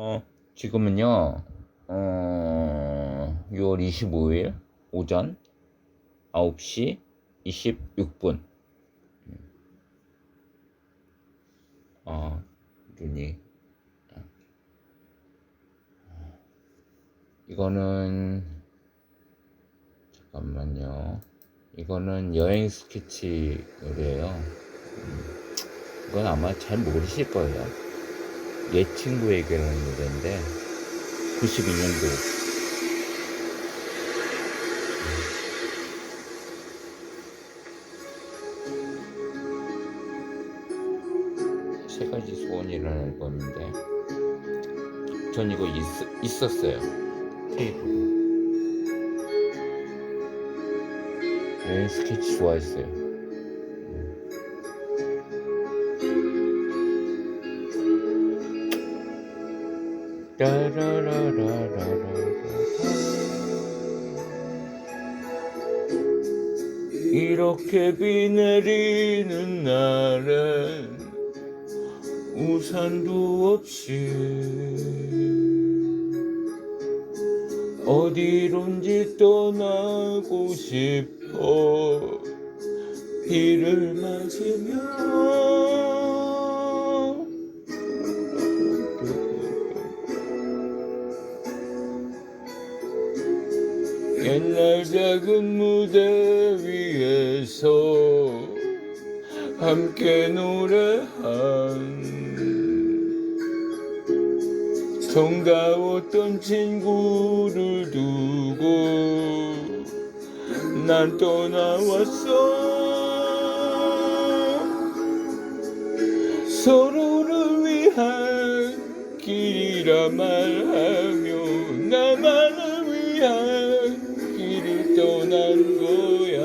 어, 지금은요, 어, 6월 25일 오전 9시 26분. 어, 눈이. 이거는, 잠깐만요. 이거는 여행 스케치 노래예요. 음, 이건 아마 잘 모르실 거예요. 옛 친구에게라는 노래인데 92년도. 세 가지 소원이라는 앨범인데 전 이거 있, 있었어요. 테이프. 여행 스케치 좋아했어요 이렇게 비 내리는 날엔 우산도 없이 어디론지 떠나고 싶어 비를 맞으며 옛날 작은 무대 위에서 함께 노래한 정다웠던 친구를 두고 난 떠나왔어. 서로를 위한 길이라 말 떠난 거야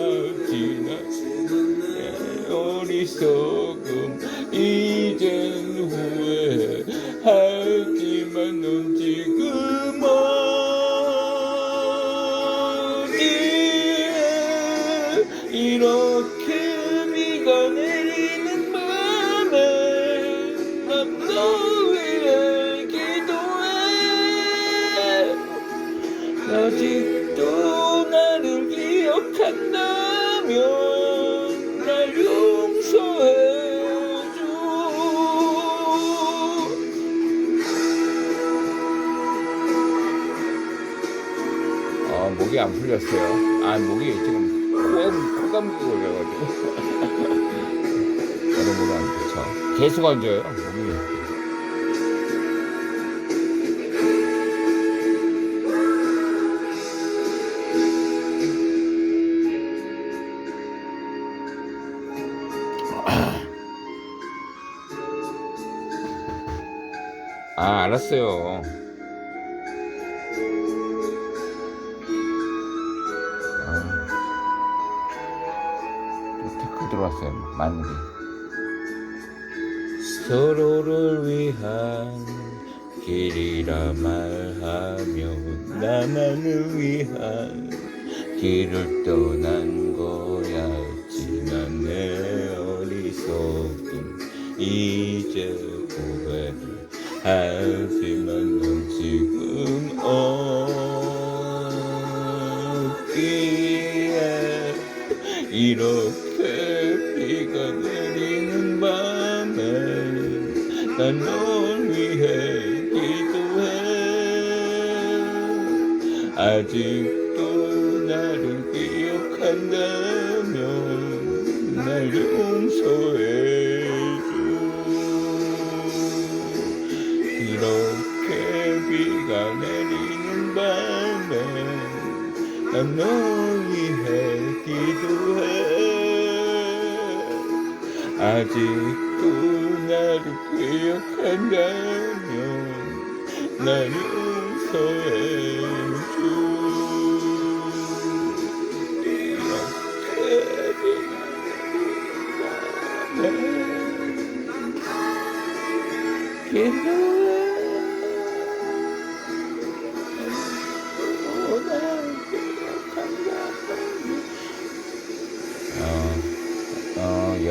지나치는 내 어리석음 이젠 후회 하지만 넌 지금 어디에 이렇게 비가 내리는 밤에 난너 위해 기도해. 아직도 목이 안 풀렸어요. 아 목이 지금 코감, 코감기 걸려가지고. 여러분 안 좋죠. 계속 앉아요 목이. 아 알았어요 들어왔어요. 마늘이 서로를 위한 길이라 말하며 나만을 위한 길을 떠난 거야. 지난 내 어리석음 이제 후회를 하지만 넌 지금 어디에 이렇게 난 널 위해 기도해. 아직도 나를 기억한다면 날 용서해줘 이렇게 비가 내리는 밤에 난 널 위해 기도해. 아직도 나를 기억한다면 날 용서해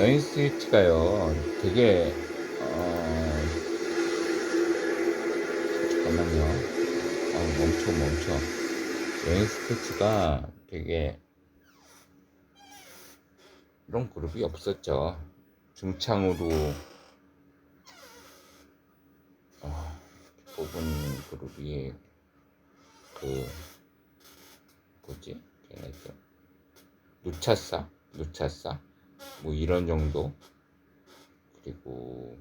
여행 스위트가요, 되게, 어, 잠깐만요. 아, 멈춰, 멈춰. 여행 스케치가 되게 이런 그룹이 없었죠. 중창으로 어, 뽑은 그룹이 그 뭐지? 걔네 그 누차사, 누차사 뭐 이런 정도 그리고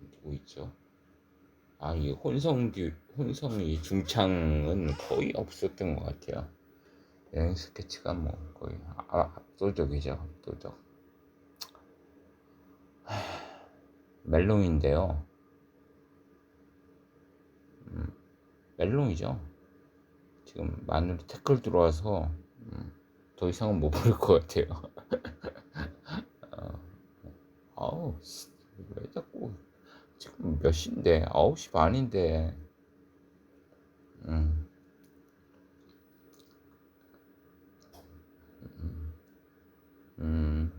누구 있죠? 아, 이 혼성 듀, 혼성 이 중창은 거의 없었던 것 같아요. 여행 스케치가 뭐 거의 아, 압도적이죠, 압도적. 하, 멜롱인데요. 음, 멜롱이죠. 지금 마늘이 태클 들어와서 음, 더 이상은 못 부를 것 같아요. 어, 아우, 씨, 왜 자꾸 지금 몇 시인데? 9시 반인데. 음. 음.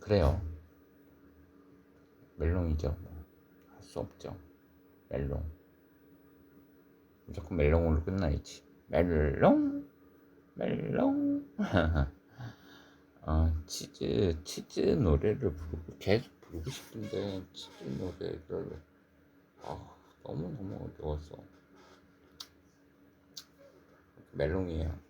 그래요. 멜롱이죠. 뭐. 할수 없죠. 멜롱. 무조건 멜롱으로 끝나야지. 멜롱, 멜롱. 아, 치즈, 치즈 노래를 부르고, 계속 부르고 싶은데, 치즈 노래를, 아, 너무너무 어려워서. 멜롱이에요.